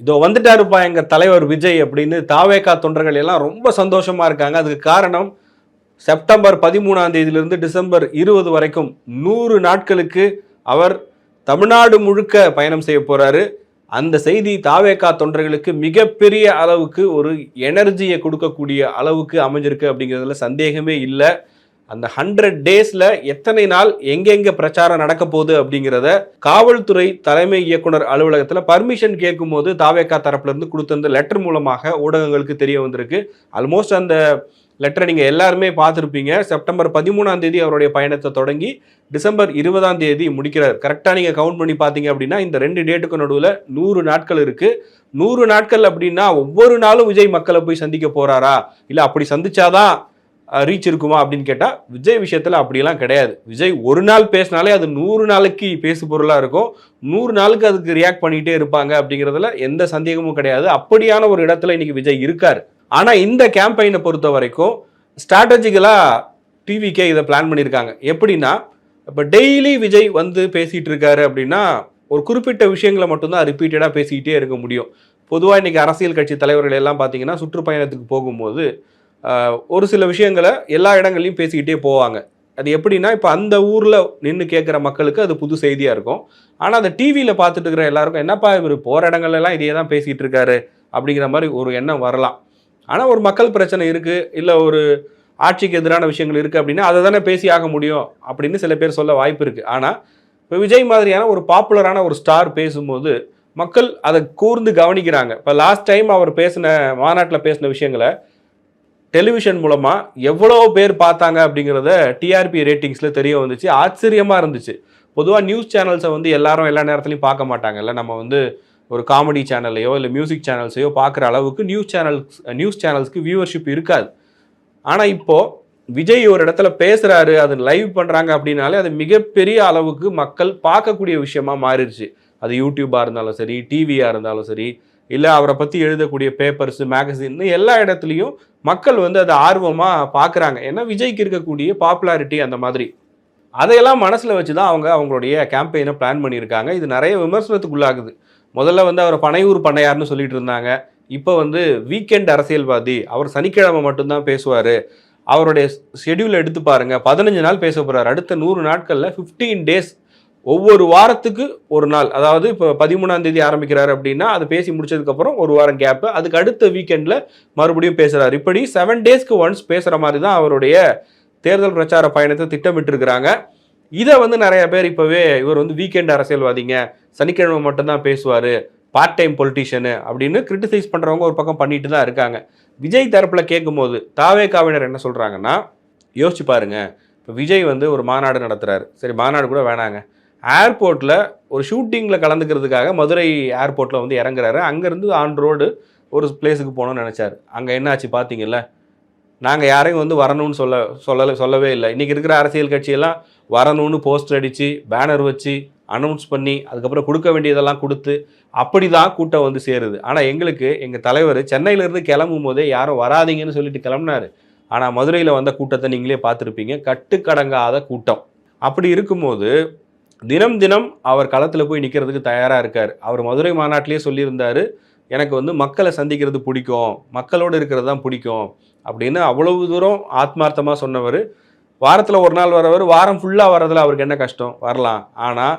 இதோ வந்துட்டாருப்பா எங்கள் தலைவர் விஜய் அப்படின்னு தாவேக்கா தொண்டர்கள் எல்லாம் ரொம்ப சந்தோஷமாக இருக்காங்க. அதுக்கு காரணம் செப்டம்பர் பதிமூணாம் தேதியிலிருந்து டிசம்பர் இருபது வரைக்கும் நூறு நாட்களுக்கு அவர் தமிழ்நாடு முழுக்க பயணம் செய்ய போகிறாரு அந்த செய்தி தாவேக்கா தொண்டர்களுக்கு மிகப்பெரிய அளவுக்கு ஒரு எனர்ஜியை கொடுக்கக்கூடிய அளவுக்கு அமைஞ்சிருக்கு அப்படிங்கிறதுல சந்தேகமே இல்லை. அந்த ஹண்ட்ரட் டேஸ்ல எத்தனை நாள் எங்கெங்க பிரச்சாரம் நடக்க போகுது அப்படிங்கிறத காவல்துறை தலைமை இயக்குனர் அலுவலகத்தில் பர்மிஷன் கேட்கும்போது தாவேக்கா தரப்புல இருந்து கொடுத்த லெட்டர் மூலமாக ஊடகங்களுக்கு தெரிய வந்திருக்கு. ஆல்மோஸ்ட் அந்த லெட்டரை நீங்கள் எல்லாருமே பார்த்துருப்பீங்க. செப்டம்பர் பதிமூணாம் தேதி அவருடைய பயணத்தை தொடங்கி டிசம்பர் இருபதாம் தேதி முடிக்கிறார். கரெக்டாக நீங்கள் கவுண்ட் பண்ணி பார்த்தீங்க அப்படின்னா இந்த ரெண்டு டேட்டுக்கு நடுவில் நூறு நாட்கள் இருக்குது நூறு நாட்கள் அப்படின்னா ஒவ்வொரு நாளும் விஜய் மக்களை போய் சந்திக்க போகிறாரா இல்லை அப்படி சந்திச்சாதான் ரீச் இருக்குமா அப்படின்னு கேட்டால் விஜய் விஷயத்தில் அப்படிலாம் கிடையாது. விஜய் ஒரு நாள் பேசினாலே அது நூறு நாளைக்கு பேசு பொருளாக இருக்கும். நூறு நாளுக்கு அதுக்கு ரியாக்ட் பண்ணிகிட்டே இருப்பாங்க அப்படிங்கிறதுல எந்த சந்தேகமும் கிடையாது. அப்படியான ஒரு இடத்துல இன்றைக்கி விஜய் இருக்கார். ஆனால் இந்த கேம்பெயினை பொறுத்த வரைக்கும் ஸ்ட்ராட்டஜிக்கலாக டிவிக்கே இதை பிளான் பண்ணியிருக்காங்க. எப்படின்னா இப்போ டெய்லி விஜய் வந்து பேசிகிட்டு இருக்காரு அப்படின்னா ஒரு குறிப்பிட்ட விஷயங்களை மட்டும்தான் ரிப்பீட்டடாக பேசிக்கிட்டே இருக்க முடியும். பொதுவாக இன்றைக்கி அரசியல் கட்சி தலைவர்கள் எல்லாம் பார்த்தீங்கன்னா சுற்றுப்பயணத்துக்கு போகும்போது ஒரு சில விஷயங்களை எல்லா இடங்கள்லையும் பேசிக்கிட்டே போவாங்க. அது எப்படின்னா இப்போ அந்த ஊரில் நின்று கேட்குற மக்களுக்கு அது புது செய்தியாக இருக்கும். ஆனால் அந்த டிவியில் பார்த்துட்டு இருக்கிற எல்லாருக்கும் என்னப்பா இவர் போகிற இடங்கள்லாம் இதையே தான் பேசிகிட்டு இருக்காரு? அப்படிங்கிற மாதிரி ஒரு எண்ணம் வரலாம். ஆனால் ஒரு மக்கள் பிரச்சனை இருக்குது இல்லை ஒரு ஆட்சிக்கு எதிரான விஷயங்கள் இருக்குது அப்படின்னா அதை தானே பேசி ஆக முடியும் அப்படின்னு சில பேர் சொல்ல வாய்ப்பு இருக்குது ஆனால் இப்போ விஜய் மாதிரியான ஒரு பாப்புலரான ஒரு ஸ்டார் பேசும்போது மக்கள் அதை கூர்ந்து கவனிக்கிறாங்க. இப்போ லாஸ்ட் டைம் அவர் பேசின மாநாட்டில் பேசின விஷயங்களை டெலிவிஷன் மூலமாக எவ்வளோ பேர் பார்த்தாங்க அப்படிங்கிறத டிஆர்பி ரேட்டிங்ஸில் தெரிய வந்துச்சு. ஆச்சரியமாக இருந்துச்சு. பொதுவாக நியூஸ் சேனல்ஸை வந்து எல்லாரும் எல்லா நேரத்துலையும் பார்க்க மாட்டாங்கல்ல நம்ம வந்து ஒரு காமெடி சேனல்லையோ இல்லை மியூசிக் சேனல்ஸையோ பார்க்குற அளவுக்கு நியூஸ் சேனல்ஸ் நியூஸ் சேனல்ஸ்க்கு வியூவர்ஷிப் இருக்காது. ஆனால் இப்போது விஜய் ஒரு இடத்துல பேசுகிறாரு அது லைவ் பண்ணுறாங்க அப்படின்னாலே அது மிகப்பெரிய அளவுக்கு மக்கள் பார்க்கக்கூடிய விஷயமா மாறிடுச்சு. அது யூடியூபாக இருந்தாலும் சரி டிவியாக இருந்தாலும் சரி இல்லை அவரை பற்றி எழுதக்கூடிய பேப்பர்ஸ் மேகசின் எல்லா இடத்துலையும் மக்கள் வந்து அதை ஆர்வமாக பார்க்குறாங்க ஏன்னா விஜய்க்கு இருக்கக்கூடிய பாப்புலாரிட்டி அந்த மாதிரி. அதையெல்லாம் மனசில் வச்சு தான் அவங்க அவங்களுடைய கேம்பெயினை பிளான் பண்ணியிருக்காங்க. இது நிறைய விமர்சனத்துக்குள்ளாகுது. முதல்ல வந்து அவர் பனையூர் பண்ணையார்னு சொல்லிட்டு இருந்தாங்க. இப்போ வந்து வீக்கெண்ட் அரசியல்வாதி அவர் சனிக்கிழமை மட்டும்தான் பேசுவார். அவருடைய ஷெடியூல் எடுத்து பாருங்கள் பதினஞ்சு நாள் பேச போகிறார் அடுத்த நூறு நாட்களில் 15 டேஸ் ஒவ்வொரு வாரத்துக்கு ஒரு நாள். அதாவது இப்போ பதிமூணாம் தேதி ஆரம்பிக்கிறாரு அப்படின்னா அது பேசி முடிச்சதுக்கப்புறம் ஒரு வாரம் கேப்பு அதுக்கு அடுத்த வீக்கெண்டில் மறுபடியும் பேசுகிறார் இப்படி செவன் டேஸ்க்கு ஒன்ஸ் பேசுகிற மாதிரி தான் அவருடைய தேர்தல் பிரச்சார பயணத்தை திட்டமிட்டிருக்கிறாங்க. இதை வந்து நிறைய பேர் இப்போவே இவர் வந்து வீக்கெண்ட் அரசியல்வாதிங்க. சனிக்கிழமை மட்டும்தான் பேசுவார். பார்ட் டைம் பொலிட்டிஷியனு அப்படின்னு கிரிட்டிசைஸ் பண்ணுறவங்க ஒரு பக்கம் பண்ணிட்டு தான் இருக்காங்க. விஜய் தரப்பில் கேட்கும்போது தாவே காவினர் என்ன சொல்கிறாங்கன்னா யோசிச்சு பாருங்க. இப்போ விஜய் வந்து ஒரு மாநாடு நடத்துகிறாரு சரி மாநாடு கூட வேணாங்க. ஏர்போர்ட்டில் ஒரு ஷூட்டிங்கில் கலந்துக்கிறதுக்காக மதுரை ஏர்போர்ட்டில் வந்து இறங்குறாரு. அங்கேருந்து ஆன் ரோடு ஒரு பிளேஸுக்கு போகணும்னு நினச்சார். அங்கே என்னாச்சு பார்த்தீங்கல்ல நாங்கள் யாரையும் வந்து வரணும்னு சொல்ல சொல்லலை சொல்லவே இல்லை. இன்றைக்கி இருக்கிற அரசியல் கட்சியெல்லாம் வரணும்னு போஸ்டர் அடித்து பேனர் வச்சு அனௌன்ஸ் பண்ணி அதுக்கப்புறம் கொடுக்க வேண்டியதெல்லாம் கொடுத்து அப்படி தான் கூட்டம் வந்து சேருது. ஆனால் எங்களுக்கு எங்கள் தலைவர் சென்னையிலேருந்து கிளம்பும் போதே யாரும் வராதீங்கன்னு சொல்லிட்டு கிளம்புனாரு. ஆனால் மதுரையில் வந்த கூட்டத்தை நீங்களே பார்த்துருப்பீங்க. கட்டுக்கடங்காத கூட்டம். அப்படி இருக்கும்போது தினம் தினம் அவர் களத்தில் போய் நிற்கிறதுக்கு தயாராக இருக்கார். அவர் மதுரை மாநாட்டிலே சொல்லியிருந்தார் எனக்கு வந்து மக்களை சந்திக்கிறது பிடிக்கும் மக்களோடு இருக்கிறது தான் பிடிக்கும் அப்படின்னு அவ்வளவு தூரம் ஆத்மார்த்தமாக சொன்னவர். வாரத்தில் ஒரு நாள் வரவர் வாரம் ஃபுல்லாக வர்றதில் அவருக்கு என்ன கஷ்டம்? வரலாம். ஆனால்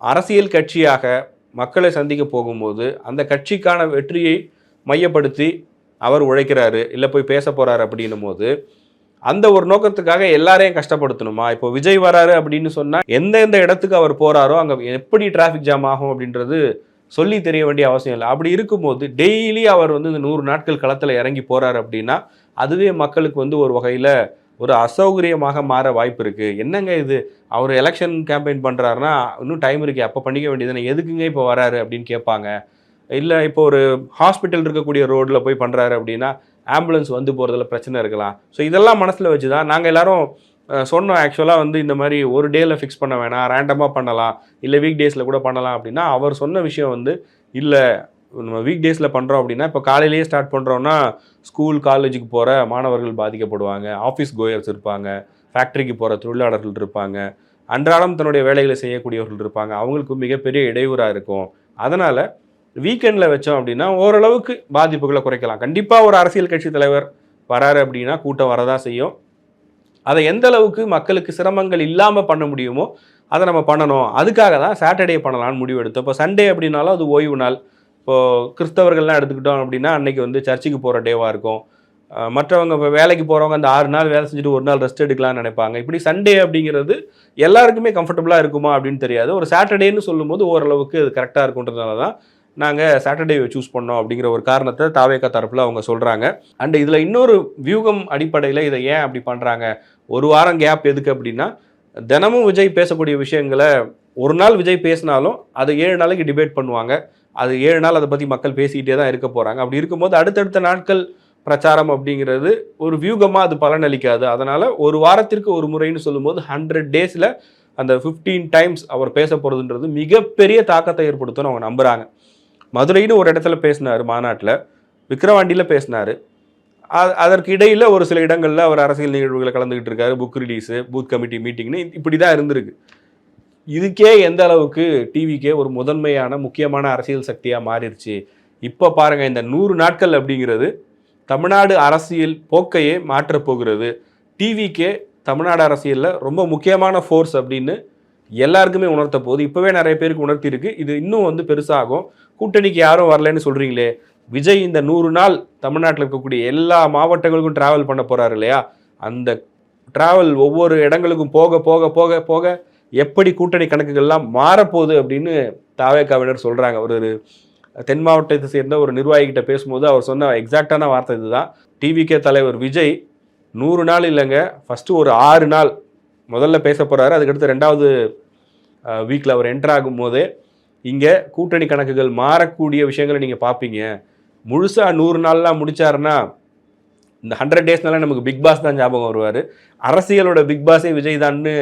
அரசியல் கட்சியாக மக்களை சந்திக்க போகும்போது அந்த கட்சிக்கான வெற்றியை மையப்படுத்தி அவர் உழைக்கிறாரு இல்லை போய் பேச போகிறார் அப்படின்னும் போது அந்த ஒரு நோக்கத்துக்காக எல்லாரையும் கஷ்டப்படுத்தணுமா? இப்போ விஜய் வராரு அப்படின்னு சொன்னால் எந்தெந்த இடத்துக்கு அவர் போகிறாரோ அங்கே எப்படி டிராஃபிக் ஜாம் ஆகும் அப்படின்றது சொல்லி தெரிய வேண்டிய அவசியம் இல்லை. அப்படி இருக்கும்போது டெய்லி அவர் வந்து இந்த நூறு நாட்கள் களத்தில் இறங்கி போகிறாரு அப்படின்னா அதுவே மக்களுக்கு வந்து ஒரு வகையில் ஒரு அசௌகரியமாக மாற வாய்ப்பு இருக்குது என்னங்க இது? அவர் எலெக்ஷன் கேம்பெயின் பண்ணுறாருன்னா இன்னும் டைம் இருக்குது அப்போ பண்ணிக்க வேண்டியதுன்னு எதுக்குங்க இப்போ வராரு அப்படின்னு கேட்பாங்க. இல்லை இப்போ ஒரு ஹாஸ்பிட்டல் இருக்கக்கூடிய ரோட்டில் போய் பண்ணுறாரு அப்படின்னா ஆம்புலன்ஸ் வந்து போகிறதுல பிரச்சனை இருக்கலாம். ஸோ இதெல்லாம் மனசில் வச்சு தான் நாங்கள் எல்லோரும் சொன்னோம் ஆக்சுவலாக வந்து இந்த மாதிரி ஒரு டேயில் ஃபிக்ஸ் பண்ண வேணாம் ரேண்டமாக பண்ணலாம். இல்லை வீக் டேஸில் கூட பண்ணலாம் அப்படின்னா அவர் சொன்ன விஷயம் வந்து இல்லை நம்ம வீக் டேஸில் பண்ணுறோம் அப்படின்னா இப்போ காலையிலேயே ஸ்டார்ட் பண்ணுறோன்னா ஸ்கூல் காலேஜுக்கு போகிற மாணவர்கள் பாதிக்கப்படுவாங்க. ஆஃபீஸ் கோயர்ஸ் இருப்பாங்க. ஃபேக்ட்ரிக்கு போகிற தொழிலாளர்கள் இருப்பாங்க. அன்றாடம் தன்னுடைய வேலைகளை செய்யக்கூடியவர்கள் இருப்பாங்க. அவங்களுக்கு மிகப்பெரிய இடையூறாக இருக்கும். அதனால் வீக்கெண்டில் வச்சோம் அப்படின்னா ஓரளவுக்கு பாதிப்புகளை குறைக்கலாம். கண்டிப்பாக ஒரு அரசியல் கட்சி தலைவர் வராரு அப்படின்னா கூட்டம் வரதான் செய்யும். அதை எந்த அளவுக்கு மக்களுக்கு சிரமங்கள் இல்லாமல் பண்ண முடியுமோ அதை நம்ம பண்ணணும். அதுக்காக தான் சாட்டர்டே பண்ணலாம்னு முடிவு எடுத்தோம். இப்போ சண்டே அப்படின்னாலும் அது ஓய்வு நாள். இப்போது கிறிஸ்தவர்கள்லாம் எடுத்துக்கிட்டோம் அப்படின்னா அன்றைக்கி வந்து சர்ச்சுக்கு போகிற டேவாக இருக்கும். மற்றவங்க இப்போ வேலைக்கு போகிறவங்க அந்த ஆறு நாள் வேலை செஞ்சுட்டு ஒரு நாள் ரெஸ்ட் எடுக்கலாம்னு நினைப்பாங்க. இப்படி சண்டே அப்படிங்கிறது எல்லாருக்குமே கம்ஃபர்டபுளாக இருக்குமா அப்படின்னு தெரியாது. ஒரு சாட்டர்டேன்னு சொல்லும்போது ஓரளவுக்கு அது கரெக்டாக இருக்குன்றதுனால தான் நாங்கள் சாட்டர்டே சூஸ் பண்ணோம் அப்படிங்கிற ஒரு காரணத்தை தாவேக்கா தரப்பில் அவங்க சொல்கிறாங்க அண்ட் இதில் இன்னொரு வியூகம் அடிப்படையில் இதை ஏன் அப்படி பண்ணுறாங்க ஒரு வாரம் கேப் எதுக்கு அப்படின்னா தினமும் விஜய் பேசக்கூடிய விஷயங்களை ஒரு நாள் விஜய் பேசினாலும் அது ஏழு நாளைக்கு டிபேட் பண்ணுவாங்க. அது ஏழு நாள் அதை பற்றி மக்கள் பேசிக்கிட்டே தான் இருக்க போகிறாங்க அப்படி இருக்கும்போது அடுத்தடுத்த நாட்கள் பிரச்சாரம் அப்படிங்கிறது ஒரு வியூகமாக அது பலனளிக்காது. அதனால் ஒரு வாரத்திற்கு ஒரு முறைன்னு சொல்லும்போது ஹண்ட்ரட் டேஸில் அந்த ஃபிஃப்டீன் டைம்ஸ் அவர் பேச போகிறதுன்றது மிகப்பெரிய தாக்கத்தை ஏற்படுத்தும்னு அவங்க நம்புகிறாங்க மதுரைன்னு ஒரு இடத்துல பேசினார் மாநாட்டில் விக்கிரவாண்டியில் பேசினார். அதற்கு இடையில் ஒரு சில இடங்களில் அவர் அரசியல் நிகழ்வுகளை கலந்துக்கிட்டு இருக்காரு புக் ரிலீஸு பூத் கமிட்டி மீட்டிங்னு இப்படி தான் இருந்திருக்கு. இதுக்கே எந்த அளவுக்கு டிவிக்கே ஒரு முதன்மையான முக்கியமான அரசியல் சக்தியாக மாறிடுச்சு. இப்போ பாருங்கள் இந்த நூறு நாட்கள் அப்படிங்கிறது தமிழ்நாடு அரசியல் போக்கையே மாற்றப்போகிறது டிவிக்கே தமிழ்நாடு அரசியலில் ரொம்ப முக்கியமான ஃபோர்ஸ் அப்படின்னு எல்லாருக்குமே உணர்த்த போகுது இப்போவே நிறைய பேருக்கு உணர்த்தியிருக்கு. இது இன்னும் வந்து பெருசாகும். கூட்டணிக்கு யாரும் வரலன்னு சொல்கிறீங்களே விஜய் இந்த நூறு நாள் தமிழ்நாட்டில் இருக்கக்கூடிய எல்லா மாவட்டங்களுக்கும் ட்ராவல் பண்ண போகிறாரு இல்லையா? அந்த ட்ராவல் ஒவ்வொரு இடங்களுக்கும் போக போக போக போக எப்படி கூட்டணி கணக்குகள்லாம் மாறப்போகுது அப்படின்னு தாவேக்காவினர் சொல்கிறாங்க ஒரு ஒரு தென் மாவட்டத்தை சேர்ந்த ஒரு நிர்வாகிகிட்ட பேசும்போது அவர் சொன்ன எக்ஸாக்டான வார்த்தை இதுதான். டிவிகே தலைவர் விஜய் நூறு நாள் இல்லைங்க ஃபஸ்ட்டு ஒரு ஆறு நாள் முதல்ல பேச போகிறாரு அதுக்கடுத்து ரெண்டாவது வீக்கில் அவர் என்டர் ஆகும்போது இங்கே கூட்டணி கணக்குகள் மாறக்கூடிய விஷயங்களை நீங்கள் பார்ப்பீங்க முழுசாக நூறு நாள்லாம் முடித்தாருன்னா இந்த ஹண்ட்ரட் டேஸ்னால நமக்கு பிக் பாஸ் தான் ஞாபகம் வருவார். அரசியலோட பிக் பாஸே விஜய் தான்னு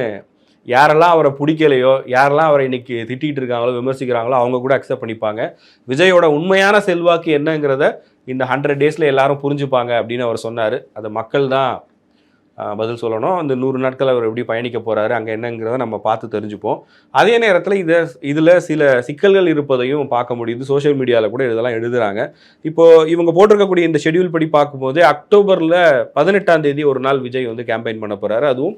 யாரெல்லாம் அவரை பிடிக்கலையோ யாரெல்லாம் அவரை இன்னைக்கு திட்டிகிட்டு இருக்காங்களோ விமர்சிக்கிறாங்களோ அவங்க கூட அக்செப்ட் பண்ணிப்பாங்க. விஜயோட உண்மையான செல்வாக்கு என்னங்கிறத இந்த ஹண்ட்ரட் டேஸில் எல்லாரும் புரிஞ்சுப்பாங்க அப்படின்னு அவர் சொன்னார். அது மக்கள் தான் பதில் சொல்லணும். அந்த நூறு நாட்கள் அவர் எப்படி பயணிக்க போகிறாரு அங்கே என்னங்கிறத நம்ம பார்த்து தெரிஞ்சுப்போம். அதே நேரத்தில் இதை இதில் சில சிக்கல்கள் இருப்பதையும் பார்க்க முடியுது. சோஷியல் மீடியாவில் கூட இதெல்லாம் எழுதுறாங்க. இப்போது இவங்க போட்டிருக்கக்கூடிய இந்த ஷெட்யூல் படி பார்க்கும்போது அக்டோபரில் பதினெட்டாம் தேதி ஒரு நாள் விஜய் வந்து கேம்பெயின் பண்ண போகிறாரு அதுவும்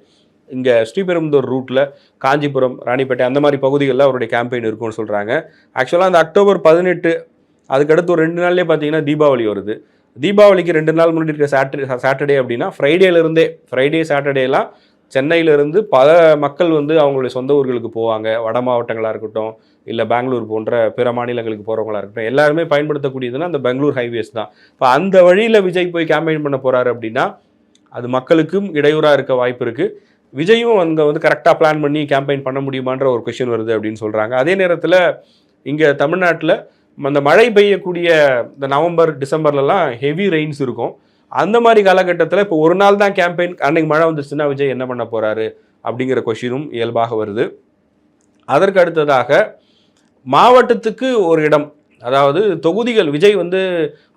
இங்கே ஸ்ரீபெரும்புதூர் ரூட்டில் காஞ்சிபுரம் ராணிப்பேட்டை அந்த மாதிரி பகுதிகளில் அவருடைய கேம்பெயின் இருக்கும்னு சொல்கிறாங்க ஆக்சுவலாக அந்த அக்டோபர் பதினெட்டு அதுக்கடுத்து ஒரு ரெண்டு நாள்லேயே பார்த்தீங்கன்னா தீபாவளி வருது. தீபாவளிக்கு ரெண்டு நாள் முன்னாடி இருக்க சாட்டர்டே சாட்டர்டே அப்படின்னா ஃப்ரைடேலேருந்தே ஃப்ரைடே சாட்டர்டேலாம் சென்னையிலேருந்து பல மக்கள் வந்து அவங்களுடைய சொந்த ஊர்களுக்கு போவாங்க. வட மாவட்டங்களாக இருக்கட்டும் இல்லை பெங்களூர் போன்ற பிற மாநிலங்களுக்கு போகிறவங்களா இருக்கட்டும் எல்லாருமே பயன்படுத்தக்கூடியதுன்னா அந்த பெங்களூர் ஹைவேஸ் தான். இப்போ அந்த வழியில் விஜய் போய் கேம்பெயின் பண்ண போகிறாரு அப்படின்னா அது மக்களுக்கும் இடையூறாக இருக்க வாய்ப்பு இருக்குது விஜயும் அங்கே வந்து கரெக்டாக பிளான் பண்ணி கேம்பெயின் பண்ண முடியுமான்ற ஒரு கொஷின் வருது அப்படின்னு சொல்கிறாங்க அதே நேரத்தில் இங்கே தமிழ்நாட்டில் அந்த மழை பெய்யக்கூடிய இந்த நவம்பர் டிசம்பர்லலாம் ஹெவி ரெயின்ஸ் இருக்கும். அந்த மாதிரி காலகட்டத்தில் இப்போ ஒரு நாள் தான் கேம்பெயின் அன்னைக்கு மழை வந்துருச்சுன்னா விஜய் என்ன பண்ண போகிறாரு அப்படிங்கிற கொஷினும் இயல்பாக வருது. அதற்கு அடுத்ததாக மாவட்டத்துக்கு ஒரு இடம் அதாவது தொகுதிகள் விஜய் வந்து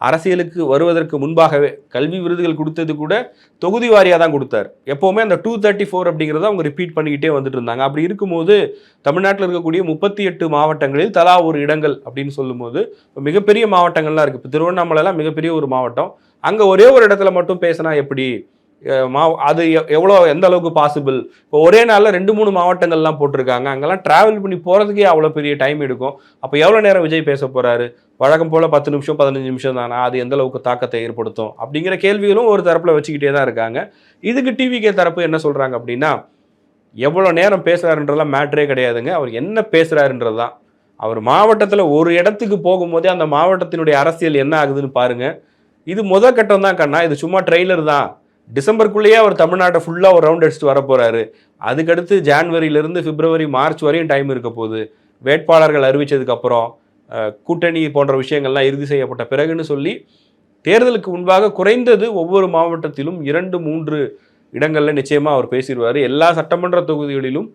அரசியலுக்கு வருவதற்கு முன்பாகவே கல்வி விருதுகள் கொடுத்தது கூட தொகுதி வாரியாக தான் கொடுத்தார். எப்போவுமே அந்த டூ தேர்ட்டி ஃபோர் அப்படிங்கிறத அவங்க ரிப்பீட் பண்ணிக்கிட்டே வந்துட்டு இருந்தாங்க. அப்படி இருக்கும்போது தமிழ்நாட்டில் இருக்கக்கூடிய முப்பத்தி எட்டு மாவட்டங்களில் தலா ஒரு இடங்கள் அப்படின்னு சொல்லும்போது மிகப்பெரிய மாவட்டங்கள்லாம் இருக்குது இப்போ திருவண்ணாமலைலாம் மிகப்பெரிய ஒரு மாவட்டம். அங்கே ஒரே ஒரு இடத்துல மட்டும் பேசினா எப்படி? மா அது எவ்வளோ எந்த அளவுக்கு பாசிபிள் இப்போ ஒரே நாளில் ரெண்டு மூணு மாவட்டங்கள்லாம் போட்டிருக்காங்க. அங்கெல்லாம் ட்ராவல் பண்ணி போகிறதுக்கே அவ்வளோ பெரிய டைம் எடுக்கும். அப்போ எவ்வளோ நேரம் விஜய் பேச போகிறாரு வழக்கம் போல் பத்து நிமிஷம் பதினஞ்சு நிமிஷம் தானா? அது எந்த அளவுக்கு தாக்கத்தை ஏற்படுத்தும்? அப்படிங்கிற கேள்விகளும் ஒரு தரப்பில் வச்சுக்கிட்டே தான் இருக்காங்க. இதுக்கு டிவிகே தரப்பு என்ன சொல்கிறாங்க அப்படின்னா எவ்வளோ நேரம் பேசுகிறாருன்றதெல்லாம் மேட்ரே கிடையாதுங்க. அவர் என்ன பேசுகிறாருன்றது தான். அவர் மாவட்டத்தில் ஒரு இடத்துக்கு போகும்போதே அந்த மாவட்டத்தினுடைய அரசியல் என்ன ஆகுதுன்னு பாருங்கள் இது முதல் கட்டம் தான் கண்ணா. இது சும்மா ட்ரெய்லர் தான். டிசம்பருக்குள்ளேயே அவர் தமிழ்நாட்டை ஃபுல்லாக ஒரு ரவுண்ட் அடிச்சுட்டு வர போகிறாரு அதுக்கடுத்து ஜான்வரியிலேருந்து பிப்ரவரி மார்ச் வரையும் டைம் இருக்க போகுது. வேட்பாளர்கள் அறிவித்ததுக்கப்புறம் கூட்டணி போன்ற விஷயங்கள்லாம் இறுதி செய்யப்பட்ட பிறகுன்னு சொல்லி தேர்தலுக்கு முன்பாக குறைந்தது ஒவ்வொரு மாவட்டத்திலும் இரண்டு மூன்று இடங்களில் நிச்சயமாக அவர் பேசிடுவார். எல்லா சட்டமன்ற தொகுதிகளிலும்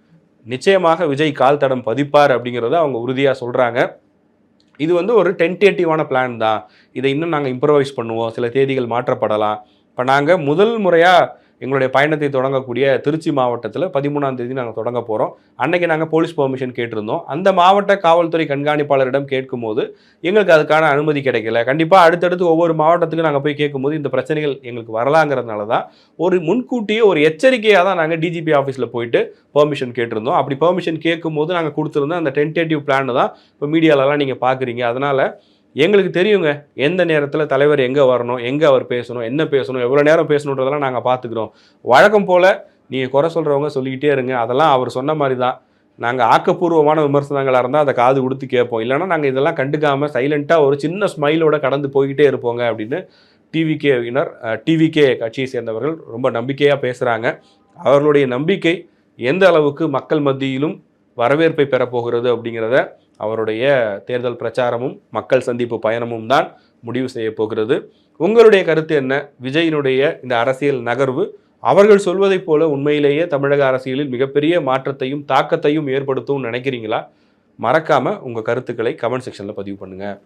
நிச்சயமாக விஜய் கால் தடம் பதிப்பார் அப்படிங்கிறத அவங்க உறுதியாக சொல்கிறாங்க இது வந்து ஒரு டென்டேட்டிவான பிளான் தான். இதை இன்னும் நாங்கள் இம்ப்ரவைஸ் பண்ணுவோம். சில தேதிகள் மாற்றப்படலாம். இப்போ நாங்கள் முதல் முறையாக எங்களுடைய பயணத்தை தொடங்கக்கூடிய திருச்சி மாவட்டத்தில் பதிமூணாம் தேதி நாங்கள் தொடங்க போகிறோம் அன்னைக்கு நாங்கள் போலீஸ் பெர்மிஷன் கேட்டிருந்தோம். அந்த மாவட்ட காவல்துறை கண்காணிப்பாளரிடம் கேட்கும்போது எங்களுக்கு அதுக்கான அனுமதி கிடைக்கல. கண்டிப்பாக அடுத்தடுத்து ஒவ்வொரு மாவட்டத்துக்கு நாங்கள் போய் கேட்கும்போது இந்த பிரச்சனைகள் எங்களுக்கு வரலாங்கிறதுனால தான் ஒரு முன்கூட்டியே ஒரு எச்சரிக்கையாக தான் நாங்கள் டிஜிபி ஆஃபீஸில் போயிட்டு பெர்மிஷன் கேட்டிருந்தோம். அப்படி பெர்மிஷன் கேட்கும்போது நாங்கள் கொடுத்துருந்தோம் அந்த டென்டேட்டிவ் பிளான் தான் இப்போ மீடியாலலாம் நீங்கள் பார்க்குறீங்க அதனால் எங்களுக்கு தெரியுங்க எந்த நேரத்தில் தலைவர் எங்கே வரணும் எங்கே அவர் பேசணும் என்ன பேசணும் எவ்வளோ நேரம் பேசணுன்றதெல்லாம் நாங்கள் பார்த்துக்குறோம் வழக்கம் போல் நீங்கள் குறை சொல்கிறவங்க சொல்லிக்கிட்டே இருங்க அதெல்லாம் அவர் சொன்ன மாதிரி தான் நாங்கள் ஆக்கப்பூர்வமான விமர்சனங்களாக இருந்தால் அதை காது கொடுத்து கேட்போம். இல்லைன்னா நாங்கள் இதெல்லாம் கண்டுக்காமல் சைலண்ட்டாக ஒரு சின்ன ஸ்மைலோட கடந்து போய்கிட்டே இருப்போங்க அப்படின்னு டிவிகேவினர் டிவிகே கட்சியை சேர்ந்தவர்கள் ரொம்ப நம்பிக்கையாக பேசுகிறாங்க அவர்களுடைய நம்பிக்கை எந்த அளவுக்கு மக்கள் மத்தியிலும் வரவேற்பை பெறப்போகிறது அப்படிங்கிறத அவருடைய தேர்தல் பிரச்சாரமும் மக்கள் சந்திப்பு பயணமும் தான் முடிவு செய்ய போகிறது. உங்களுடைய கருத்து என்ன? விஜயினுடைய இந்த அரசியல் நகர்வு அவர்கள் சொல்வதைப் போல உண்மையிலேயே தமிழக அரசியலில் மிகப்பெரிய மாற்றத்தையும் தாக்கத்தையும் ஏற்படுத்தும் நினைக்கிறீங்களா? மறக்காமல் உங்கள் கருத்துக்களை கமெண்ட் செக்ஷனில் பதிவு பண்ணுங்கள்